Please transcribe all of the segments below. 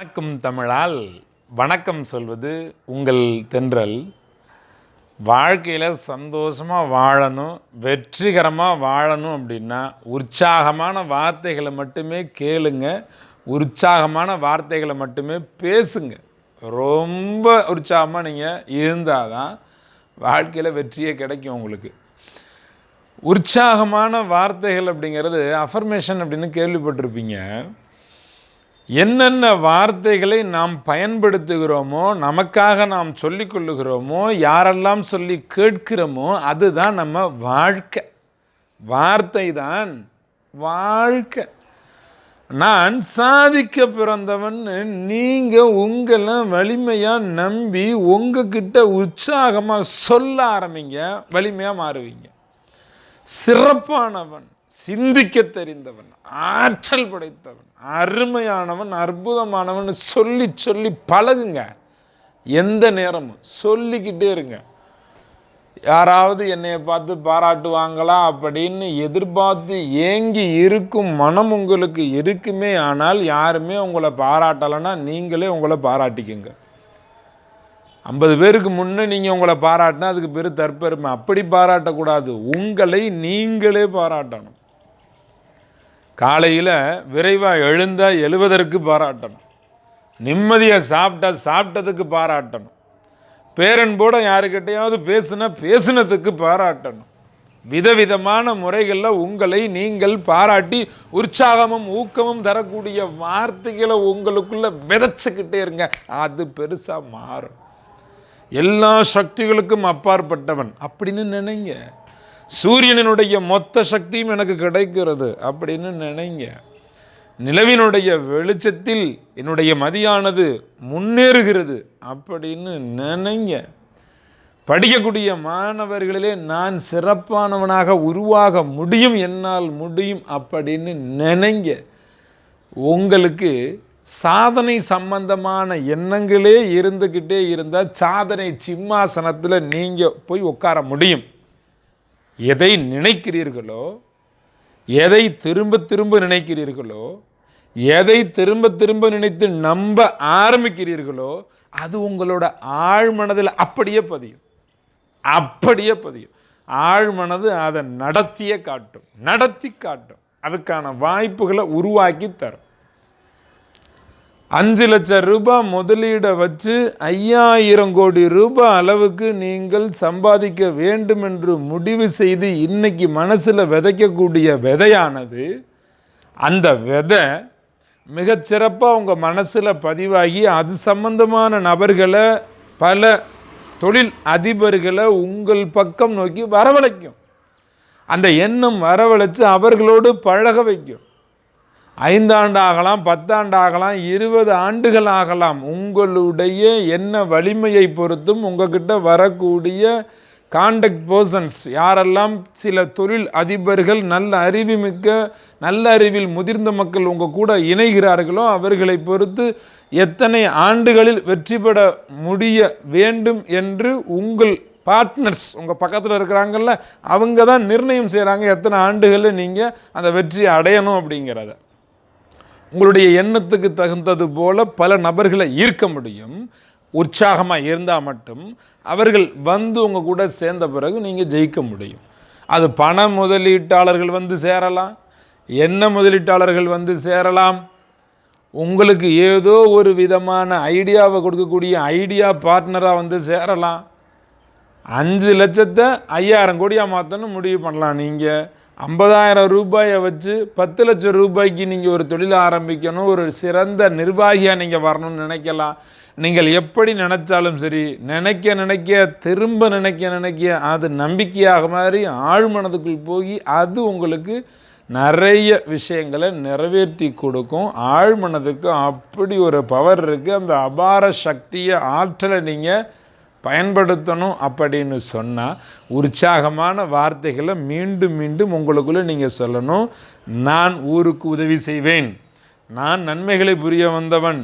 வணக்கம் தமிழால். வணக்கம் சொல்வது உங்கள் தென்றல். வாழ்க்கையில் சந்தோஷமாக வாழணும் வெற்றிகரமாக வாழணும் அப்படின்னா உற்சாகமான வார்த்தைகளை மட்டுமே கேளுங்க உற்சாகமான வார்த்தைகளை மட்டுமே பேசுங்க. ரொம்ப உற்சாகமாக நீங்கள் இருந்தால் தான் வாழ்க்கையில் வெற்றியே கிடைக்கும் உங்களுக்கு. உற்சாகமான வார்த்தைகள் அப்படிங்கிறது அஃபர்மேஷன் அப்படின்னு கேள்விப்பட்டிருப்பீங்க. என்னென்ன வார்த்தைகளை நாம் பயன்படுத்துகிறோமோ நமக்காக நாம் சொல்லிக் கொள்ளுகிறோமோ யாரெல்லாம் சொல்லி கேட்கிறோமோ அதுதான் நம்ம வாழ்க்கை. வார்த்தை தான் வாழ்க்கை. நான் சாதிக்க பிறந்தவன்னு நீங்கள் உங்களை வலிமையாக நம்பி உங்ககிட்ட உற்சாகமாக சொல்ல ஆரம்பிங்க வலிமையாக மாறுவீங்க. சிறப்பானவன். சிந்திக்க தெரிந்தவன் ஆற்றல் படைத்தவன் அருமையானவன் அற்புதமானவன் சொல்லி சொல்லி பழகுங்க. எந்த நேரமும் சொல்லிக்கிட்டே இருங்க. யாராவது என்னையை பார்த்து பாராட்டுவாங்களா அப்படின்னு எதிர்பார்த்து ஏங்கி இருக்கும் மனம் உங்களுக்கு இருக்குமே ஆனால் யாருமே உங்களை பாராட்டலைன்னா நீங்களே உங்களை பாராட்டிக்குங்க. ஐம்பது பேருக்கு முன்னே நீங்கள் உங்களை பாராட்டினா அதுக்கு பேர் தற்பெருமை. அப்படி பாராட்டக்கூடாது. உங்களை நீங்களே பாராட்டணும். காலையில் விரைவாக எழுந்தால் எழுவதற்கு பாராட்டணும். நிம்மதியாக சாப்பிட்டா சாப்பிட்டதுக்கு பாராட்டணும். பேரன்போட யாருக்கிட்டையாவது பேசுனா பேசுனதுக்கு பாராட்டணும். விதவிதமான முறைகளில் உங்களை நீங்கள் பாராட்டி உற்சாகமும் ஊக்கமும் தரக்கூடிய வார்த்தைகளை உங்களுக்குள்ள விதைச்சிக்கிட்டே இருங்க. அது பெருசாக மாறும். எல்லா சக்திகளுக்கும் அப்பாற்பட்டவன். அப்படின்னு நினைங்க. சூரியனினுடைய மொத்த சக்தியும் எனக்கு கிடைக்கிறது அப்படின்னு நினைங்க. நிலவினுடைய வெளிச்சத்தில் என்னுடைய மதியானது முன்னேறுகிறது அப்படின்னு நினைங்க. படிக்கக்கூடிய மாணவர்களிலே நான் சிறப்பானவனாக உருவாக முடியும் என்னால் முடியும் அப்படின்னு நினைங்க. உங்களுக்கு சாதனை சம்பந்தமான எண்ணங்களே இருந்துக்கிட்டே இருந்தால் சாதனை சிம்மாசனத்தில் நீங்கள் போய் உட்கார முடியும். எதை நினைக்கிறீர்களோ எதை திரும்ப திரும்ப நினைக்கிறீர்களோ எதை திரும்ப திரும்ப நினைத்து நம்ப ஆரம்பிக்கிறீர்களோ அது உங்களோட ஆழ்மனதில் அப்படியே பதியும். அப்படியே பதியும். ஆழ்மனது அதை நடத்தியே காட்டும். நடத்தி காட்டும். அதுக்கான வாய்ப்புகளை உருவாக்கி தரும். அஞ்சு லட்சம் ரூபாய் முதலீடை வச்சு ஐயாயிரம் கோடி ரூபாய் அளவுக்கு நீங்கள் சம்பாதிக்க வேண்டும் என்று முடிவு செய்து இன்னைக்கு மனசில் விதைக்கக்கூடிய விதையானது அந்த விதை மிகச்சிறப்பாக உங்கள் மனசில் பதிவாகி அது சம்பந்தமான நபர்களை பல தொழில் அதிபர்களை உங்கள் பக்கம் நோக்கி வரவழைக்கும். அந்த எண்ணம் வரவழைச்சு அவர்களோடு பழக வைக்கும். ஐந்தாண்டு ஆகலாம் பத்தாண்டு ஆகலாம் இருபது ஆண்டுகள் ஆகலாம் உங்களுடைய என்ன வலிமையை பொறுத்தும் உங்ககிட்ட வரக்கூடிய காண்டக்ட் பர்சன்ஸ் யாரெல்லாம் சில தொழில் அதிபர்கள் நல்ல அறிவுமிக்க நல்ல அறிவில் முதிர்ந்த மக்கள் உங்கள் கூட இணைகிறார்களோ அவர்களை பொறுத்து எத்தனை ஆண்டுகளில் வெற்றி பெற முடிய வேண்டும் என்று உங்கள் பார்ட்னர்ஸ் உங்கள் பக்கத்தில் இருக்கிறாங்கல்ல அவங்க தான் நிர்ணயம் செய்கிறாங்க எத்தனை ஆண்டுகளில் நீங்கள் அந்த வெற்றியை அடையணும் அப்படிங்கிறத. உங்களுடைய எண்ணத்துக்கு தகுந்தது போல பல நபர்களை ஈர்க்க முடியும். உற்சாகமாக இருந்தால் மட்டும் அவர்கள் வந்து உங்கள் கூட சேர்ந்த பிறகு நீங்கள் ஜெயிக்க முடியும். அது பண முதலீட்டாளர்கள் வந்து சேரலாம். என்ன முதலீட்டாளர்கள் வந்து சேரலாம். உங்களுக்கு ஏதோ ஒரு விதமான ஐடியாவை கொடுக்கக்கூடிய ஐடியா பார்ட்னராக வந்து சேரலாம். அஞ்சு லட்சத்தை ஐயாயிரம் கோடியாக மாற்றணும் முடிவு பண்ணலாம் நீங்கள் ஐம்பதாயிரம் ரூபாயை வச்சு பத்து லட்சம் ரூபாய்க்கு நீங்கள் ஒரு தொழில் ஆரம்பிக்கணும் ஒரு சிறந்த நிர்வாகியாக நீங்கள் வரணும்னு நினைக்கலாம். நீங்கள் எப்படி நினச்சாலும் சரி நினைக்க நினைக்க திரும்ப நினைக்க நினைக்க அது நம்பிக்கையாக மாதிரி ஆழ்மனதுக்குள் போய் அது உங்களுக்கு நிறைய விஷயங்களை நிறைவேற்றி கொடுக்கும். ஆழ்மனதுக்கு அப்படி ஒரு பவர் இருக்குது அந்த அபார சக்தியை ஆற்றலை நீங்கள் பயன்படுத்தணும் அப்படின்னு சொன்னால் உற்சாகமான வார்த்தைகளை மீண்டும் மீண்டும் உங்களுக்குள்ளே நீங்கள் சொல்லணும். நான் ஊருக்கு உதவி செய்வேன். நான் நன்மைகளை புரிய வந்தவன்.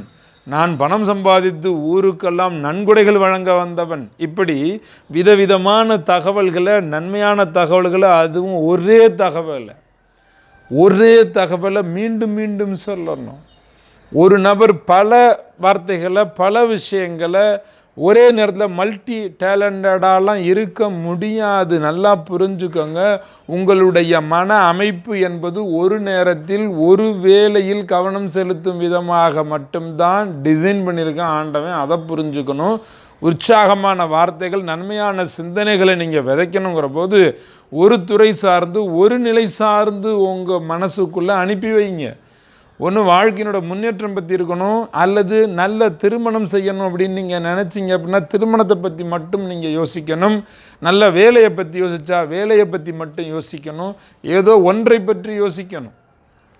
நான் பணம் சம்பாதித்து ஊருக்கெல்லாம் நன்கொடைகள் வழங்க வந்தவன். இப்படி விதவிதமான தகவல்களை நன்மையான தகவல்களை அதுவும் ஒரே தகவலை ஒரே தகவலை மீண்டும் மீண்டும் சொல்லணும். ஒரு நபர் பல வார்த்தைகளை பல விஷயங்களை ஒரே நேரத்தில் மல்டி டேலண்டடாலாம் இருக்க முடியாது. நல்லா புரிஞ்சுக்கோங்க. உங்களுடைய மன அமைப்பு என்பது ஒரு நேரத்தில் ஒரு வேலையில் கவனம் செலுத்தும் விதமாக மட்டும்தான் டிசைன் பண்ணியிருக்கேன் ஆண்டவன் அதை புரிஞ்சுக்கணும். உற்சாகமான வார்த்தைகள் நன்மையான சிந்தனைகளை நீங்கள் விதைக்கணுங்கிற போது ஒரு துறை சார்ந்து ஒரு நிலை சார்ந்து உங்கள் மனசுக்குள்ளே அனுப்பி வைங்க. ஒன்று வாழ்க்கையினோட முன்னேற்றம் பற்றி இருக்கணும் அல்லது நல்ல திருமணம் செய்யணும் அப்படின்னு நீங்கள் நினச்சிங்க அப்படின்னா திருமணத்தை பற்றி மட்டும் நீங்கள் யோசிக்கணும். நல்ல வேலையை பற்றி யோசித்தா வேலையை பற்றி மட்டும் யோசிக்கணும். ஏதோ ஒன்றை பற்றி யோசிக்கணும்.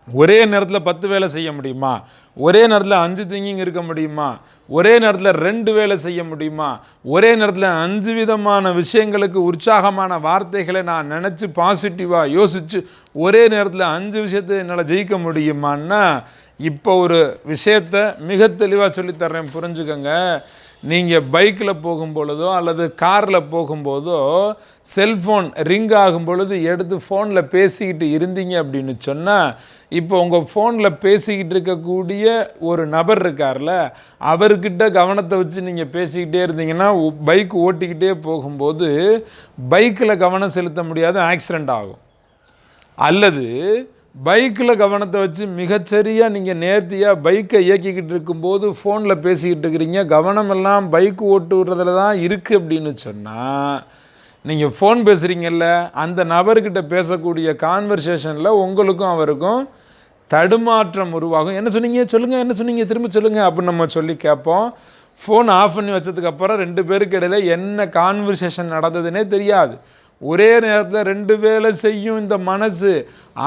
ஒரே நேரத்தில் பத்து வேலை செய்ய முடியுமா? ஒரே நேரத்தில் அஞ்சு திங்கிங் இருக்க முடியுமா? ஒரே நேரத்தில் ரெண்டு வேலை செய்ய முடியுமா? ஒரே நேரத்தில் அஞ்சு விதமான விஷயங்களுக்கு உற்சாகமான வார்த்தைகளை நான் நினச்சி பாசிட்டிவாக யோசித்து ஒரே நேரத்தில் அஞ்சு விஷயத்தை என்னால் ஜெயிக்க முடியுமான்னா இப்போ ஒரு விஷயத்தை மிக தெளிவாக சொல்லித்தர்றேன் புரிஞ்சுக்கோங்க. நீங்கள் பைக்கில் போகும் பொழுதோ அல்லது காரில் போகும்போதோ செல்ஃபோன் ரிங் ஆகும் பொழுது எடுத்து ஃபோனில் பேசிக்கிட்டு இருந்தீங்க அப்படின்னு சொன்னால் இப்போ உங்கள் ஃபோனில் பேசிக்கிட்டு இருக்கக்கூடிய ஒரு நபர் இருக்கார்ல அவர்கிட்ட கவனத்தை வச்சு நீங்கள் பேசிக்கிட்டே இருந்தீங்கன்னா பைக் ஓட்டிக்கிட்டே போகும்போது பைக்கில் கவனம் செலுத்த முடியாத ஆக்சிடெண்ட் ஆகும். அல்லது பைக்கில் கவனத்தை வச்சு மிகச்சரியாக நீங்கள் நேர்த்தியாக பைக்கை இயக்கிக்கிட்டு இருக்கும்போது ஃபோனில் பேசிக்கிட்டு இருக்கிறீங்க. கவனமெல்லாம் பைக் ஓட்டு விடுறதுல தான் இருக்குது அப்படின்னு சொன்னால் நீங்கள் ஃபோன் பேசுகிறீங்கல்ல அந்த நபர்கிட்ட பேசக்கூடிய கான்வர்சேஷனில் உங்களுக்கும் அவருக்கும் தடுமாற்றம் உருவாகும். என்ன சொன்னீங்க? சொல்லுங்கள் என்ன சொன்னீங்க? திரும்ப சொல்லுங்கள் அப்படின்னு நம்ம சொல்லி கேட்போம். ஃபோன் ஆஃப் பண்ணி வச்சதுக்கப்புறம் ரெண்டு பேருக்கு இடையில் என்ன கான்வர்சேஷன் நடந்ததுன்னே தெரியாது. ஒரே நேரத்தில் ரெண்டு வேலை செய்யும் இந்த மனசு.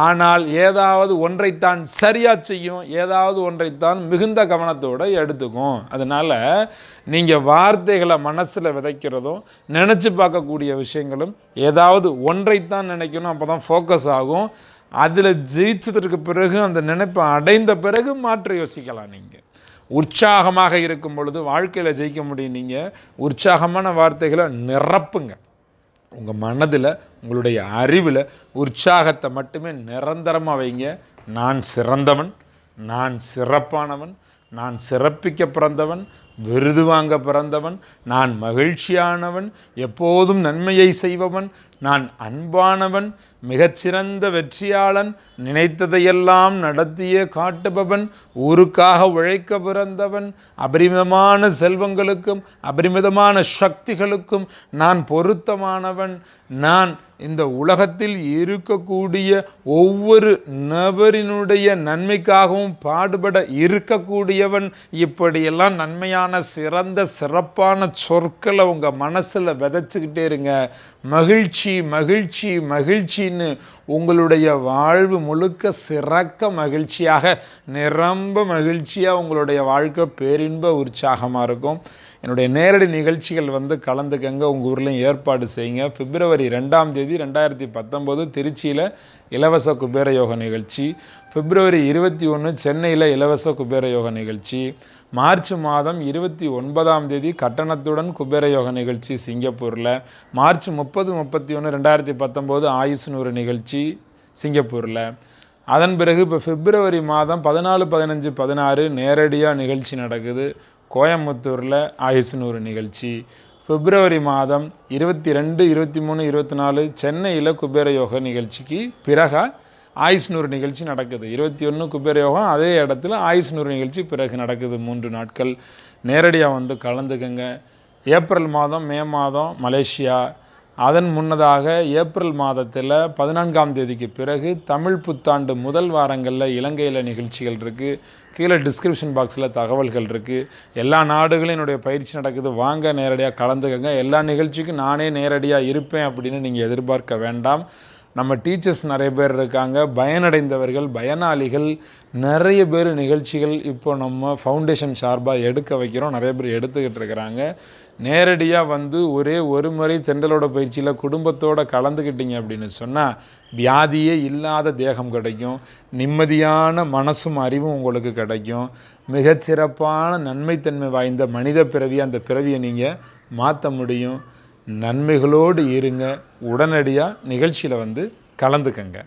ஆனால் ஏதாவது ஒன்றைத்தான் சரியாக செய்யும் ஏதாவது ஒன்றைத்தான் மிகுந்த கவனத்தோடு எடுத்துக்கும். அதனால் நீங்கள் வார்த்தைகளை மனசில் விதைக்கிறதும் நினச்சி பார்க்கக்கூடிய விஷயங்களும் ஏதாவது ஒன்றைத்தான் நினைக்கணும் அப்போ தான் ஃபோக்கஸ் ஆகும். அதில் ஜெயிச்சதற்கு பிறகு அந்த நினைப்பை அடைந்த பிறகு மாற்றி யோசிக்கலாம் நீங்கள் உற்சாகமாக இருக்கும் பொழுது வாழ்க்கையில் ஜெயிக்க முடியும் நீங்கள் உற்சாகமான வார்த்தைகளை நிரப்புங்க. உங்கள் மனதில் உங்களுடைய அறிவில் உற்சாகத்தை மட்டுமே நிரந்தரமாக வைங்க. நான் சிறந்தவன் நான் சிறப்பானவன் நான் சிறப்பிக்க பிறந்தவன் விருது வாங்க பிறந்தவன் நான் மகிழ்ச்சியானவன் எப்போதும் நன்மையை செய்பவன் நான் அன்பானவன் மிகச்சிறந்த வெற்றியாளன் நினைத்ததையெல்லாம் நடத்தியே காட்டுபவன் ஊருக்காக உழைக்க பிறந்தவன் அபரிமிதமான செல்வங்களுக்கும் அபரிமிதமான சக்திகளுக்கும் நான் பொருத்தமானவன். நான் இந்த உலகத்தில் இருக்கக்கூடிய ஒவ்வொரு நபரினுடைய நன்மைக்காகவும் பாடுபட இருக்கக்கூடியவன். இப்படியெல்லாம் நன்மையான சிறந்த சிறப்பான சொற்களை உங்கள் மனசில் விதைச்சிக்கிட்டே இருங்க. மகிழ்ச்சி மகிழ்ச்சி மகிழ்ச்சின்னு உங்களுடைய வாழ்வு முழுக்க சிறக்க மகிழ்ச்சியாக நிரம்ப மகிழ்ச்சியாக உங்களுடைய வாழ்க்கை பேரின்ப உற்சாகமாக இருக்கும். என்னுடைய நேரடி நிகழ்ச்சிகள் வந்து கலந்துக்கங்க. உங்கள் ஊர்லேயும் ஏற்பாடு செய்யுங்க. பிப்ரவரி ரெண்டாம் தேதி ரெண்டாயிரத்தி பத்தொம்போது திருச்சியில் இலவச குபேர யோக நிகழ்ச்சி. பிப்ரவரி இருபத்தி ஒன்று சென்னையில் இலவச குபேர யோக நிகழ்ச்சி. மார்ச் மாதம் இருபத்தி ஒன்பதாம் தேதி கட்டணத்துடன் குபேர யோக நிகழ்ச்சி சிங்கப்பூரில். மார்ச் முப்பது முப்பத்தி ஒன்று ரெண்டாயிரத்தி பத்தொம்போது ஆயுஷ் நூறு நிகழ்ச்சி சிங்கப்பூரில். அதன் பிறகு இப்போ பிப்ரவரி மாதம் பதினாலு பதினஞ்சு பதினாறு நேரடியாக நிகழ்ச்சி நடக்குது. கோயம்புத்தூரில் ஆயுசுநூறு நிகழ்ச்சி. பிப்ரவரி மாதம் இருபத்தி ரெண்டு இருபத்தி மூணு இருபத்தி நாலு சென்னையில் குபேர யோகா நிகழ்ச்சிக்கு பிறகு ஆயுஷ்நூறு நிகழ்ச்சி நடக்குது. இருபத்தி ஒன்று குபேர யோகம் அதே இடத்துல ஆயுஷ்நூறு நிகழ்ச்சி பிறகு நடக்குது. மூன்று நாட்கள் நேரடியாக வந்து கலந்துக்கங்க. ஏப்ரல் மாதம் மே மாதம் மலேசியா அதன் முன்னதாக ஏப்ரல் மாதத்தில் பதினான்காம் தேதிக்கு பிறகு தமிழ் புத்தாண்டு முதல் வாரங்களில் இலங்கையில் நிகழ்ச்சிகள் இருக்குது கீழே டிஸ்கிரிப்ஷன் பாக்ஸில் தகவல்கள் இருக்குது எல்லா நாடுகளும் என்னுடைய பயிற்சி நடக்குது. வாங்க நேரடியாக கலந்துக்கங்க. எல்லா நிகழ்ச்சிக்கும் நானே நேரடியாக இருப்பேன் அப்படின்னு நீங்கள் எதிர்பார்க்க வேண்டாம். நம்ம டீச்சர்ஸ் நிறைய பேர் இருக்காங்க. பயனடைந்தவர்கள் பயனாளிகள் நிறைய பேர் நிகழ்ச்சிகள் இப்போ நம்ம ஃபவுண்டேஷன் சார்பாக எடுக்க வைக்கிறோம். நிறைய பேர் எடுத்துக்கிட்டு இருக்கிறாங்க. நேரடியாக வந்து ஒரே ஒரு முறை தென்றலோட பயிற்சியில் குடும்பத்தோடு கலந்துக்கிட்டீங்க அப்படின்னு சொன்னால் வியாதியே இல்லாத தேகம் கிடைக்கும். நிம்மதியான மனசும் அறிவும் உங்களுக்கு கிடைக்கும். மிகச்சிறப்பான நன்மைத்தன்மை வாய்ந்த மனித பிறவி அந்த பிறவியை நீங்கள் மாற்ற முடியும். நன்மைகளோடு இருங்க. உடனடியாக நிகழ்ச்சியில் வந்து கலந்துக்கங்க.